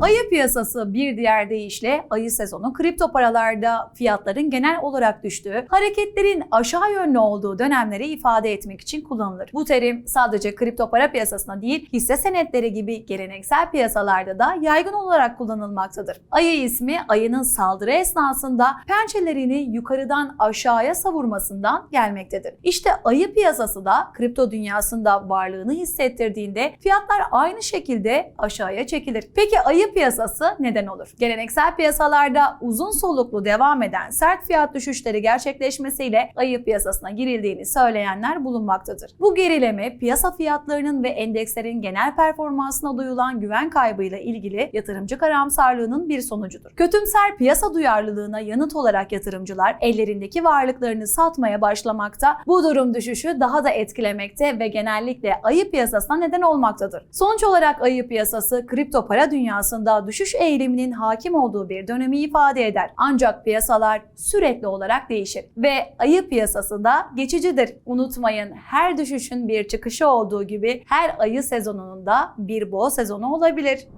Ayı piyasası bir diğer deyişle ayı sezonu kripto paralarda fiyatların genel olarak düştüğü, hareketlerin aşağı yönlü olduğu dönemleri ifade etmek için kullanılır. Bu terim sadece kripto para piyasasına değil, hisse senetleri gibi geleneksel piyasalarda da yaygın olarak kullanılmaktadır. Ayı ismi ayının saldırı esnasında pençelerini yukarıdan aşağıya savurmasından gelmektedir. İşte ayı piyasası da kripto dünyasında varlığını hissettirdiğinde fiyatlar aynı şekilde aşağıya çekilir. Peki ayı piyasası neden olur? Geleneksel piyasalarda uzun soluklu devam eden sert fiyat düşüşleri gerçekleşmesiyle ayı piyasasına girildiğini söyleyenler bulunmaktadır. Bu gerileme piyasa fiyatlarının ve endekslerin genel performansına duyulan güven kaybıyla ilgili yatırımcı karamsarlığının bir sonucudur. Kötümser piyasa duyarlılığına yanıt olarak yatırımcılar ellerindeki varlıklarını satmaya başlamakta, bu durum düşüşü daha da etkilemekte ve genellikle ayı piyasasına neden olmaktadır. Sonuç olarak ayı piyasası kripto para dünyasında düşüş eğiliminin hakim olduğu bir dönemi ifade eder. Ancak piyasalar sürekli olarak değişir ve ayı piyasası da geçicidir. Unutmayın her düşüşün bir çıkışı olduğu gibi her ayı sezonunun da bir boğa sezonu olabilir.